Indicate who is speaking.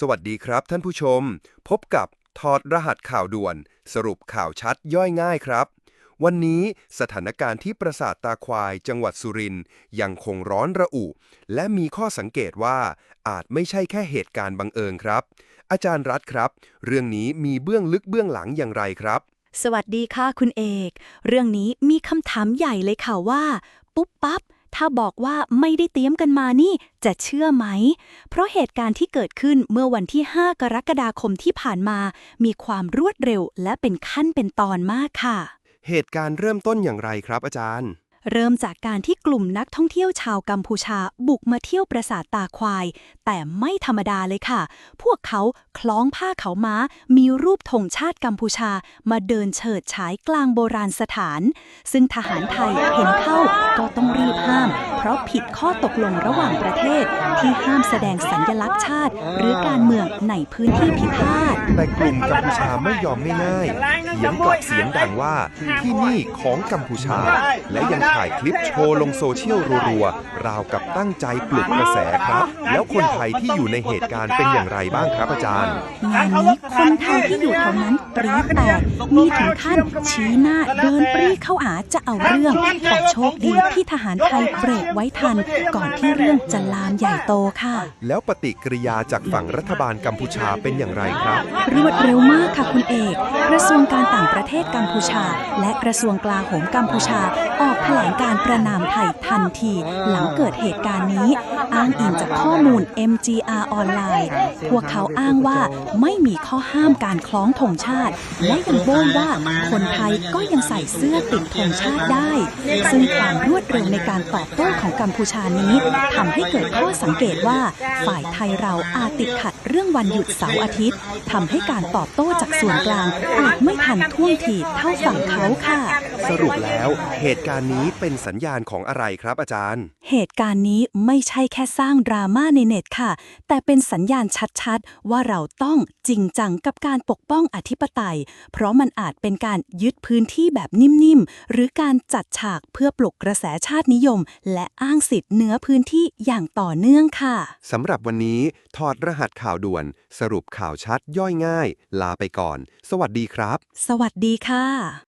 Speaker 1: สวัสดีครับท่านผู้ชม พบกับถอดรหัสข่าวด่วน สรุปข่าวชัดย่อยง่ายครับ วันนี้สถานการณ์ที่ปราสาทตาควายจังหวัดสุรินทร์ยังคงร้อนระอุ และมีข้อสังเกตว่าอาจไม่ใช่แค่เหตุการณ์บังเอิญครับ อาจารย์รัฐครับ เรื่องนี้มีเบื้องลึกเบื้องหลังอย่างไรครับ
Speaker 2: สวัสดีค่ะคุณเอก เรื่องนี้มีคำถามใหญ่เลยค่ะว่า ปุ๊บปั๊บ ถ้าบอกว่าไม่ได้เตรียมกันมานี่จะเชื่อไหม เพราะเหตุการณ์ที่เกิดขึ้นเมื่อวันที่ 5 กรกฎาคมที่ผ่านมา มีความรวดเร็วและเป็นขั้นเป็นตอนมากค่ะ
Speaker 1: เหตุการณ์เริ่มต้นอย่างไรครับอาจารย์
Speaker 2: เริ่มจากการที่กลุ่มนักท่องเที่ยวชาวกัมพูชาบุกมาเที่ยวปราสาทตาควาย แต่ไม่ธรรมดาเลยค่ะ พวกเขาคล้องผ้าเขาวม้า มีรูปธงชาติกัมพูชา มาเดินเฉิดฉายกลางโบราณสถาน ซึ่งทหารไทยเห็นเข้าก็ต้องรีบห้าม เพราะผิดข้อตกลงระหว่างประเทศ ที่ห้ามแสดงสัญลักษณ์ชาติ หรือการเมืองในพื้นที่พิพาท
Speaker 1: แต่กลุ่มกัมพูชาไม่ยอมง่ายๆเถียงกลับเสียงดังว่าที่นี่ของกัมพูชาและยังถ่ายคลิปโชว์ลงโซเชียลรัวๆ ราวกับ ตั้งใจปลุกกระแสครับ แล้วคนไทยที่อยู่ในเหตุการณ์เป็นอย่างไรบ้างครับอาจารย์
Speaker 2: งานนี้คนไทยที่อยู่แถวนั้นปรี๊ดแตกมีถึงขั้นชี้หน้าเดินปรีเข้าหาจะเอาเรื่องแต่โชคดีที่ทหารไทยเบรกไว้ทัน ก่อนที่เรื่องจะลามใหญ่โตค่ะ
Speaker 1: แล้วปฏิกิริยาจากฝั่งรัฐบาลกัมพูชาเป็นอย่างไรครับ
Speaker 2: รวดเร็วมากค่ะคุณเอก กระทรวงการต่างประเทศกัมพูชา และกระทรวงกลาโหมกัมพูชา ออกแถลงการประนามไทยทันที หลังเกิดเหตุการณ์นี้ อ้างอิงจากข้อมูล MGR ออนไลน์ พวกเขาอ้างว่าไม่มีข้อห้ามการคล้องธงชาติ และยังโบ้ยว่าคนไทยก็ยังใส่เสื้อติดธงชาติได้ ซึ่งความรวดเร็วในการตอบโต้ของกัมพูชานี้ทำให้เกิดข้อสังเกตว่าฝ่ายไทยเราอาจติดขัดเรื่องวันหยุดเสาร์อาทิตย์ทำให้การตอบโต้จากส่วนกลางอาจไม่ทันท่วงทีเท่าฝั่งเขาค่ะ
Speaker 1: สรุปแล้ว เหตุการณ์นี้เป็นสัญญาณของอะไรครับอาจารย์
Speaker 2: เหตุการณ์นี้ไม่ใช่แค่สร้างดราม่าในเน็ตค่ะ แต่เป็นสัญญาณชัดๆ ว่าเราต้องจริงจังกับการปกป้องอธิปไตย เพราะมันอาจเป็นการยึดพื้นที่แบบนิ่มๆ หรือการจัดฉากเพื่อปลุกกระแสชาตินิยม และอ้างสิทธิ์เหนือพื้นที่อย่างต่อเนื่องค่ะ
Speaker 1: สำหรับวันนี้ถอดรหัสข่าวด่วน สรุปข่าวชัดย่อยง่าย ลาไปก่อน สวัสดีครับ
Speaker 2: สวัสดีค่ะ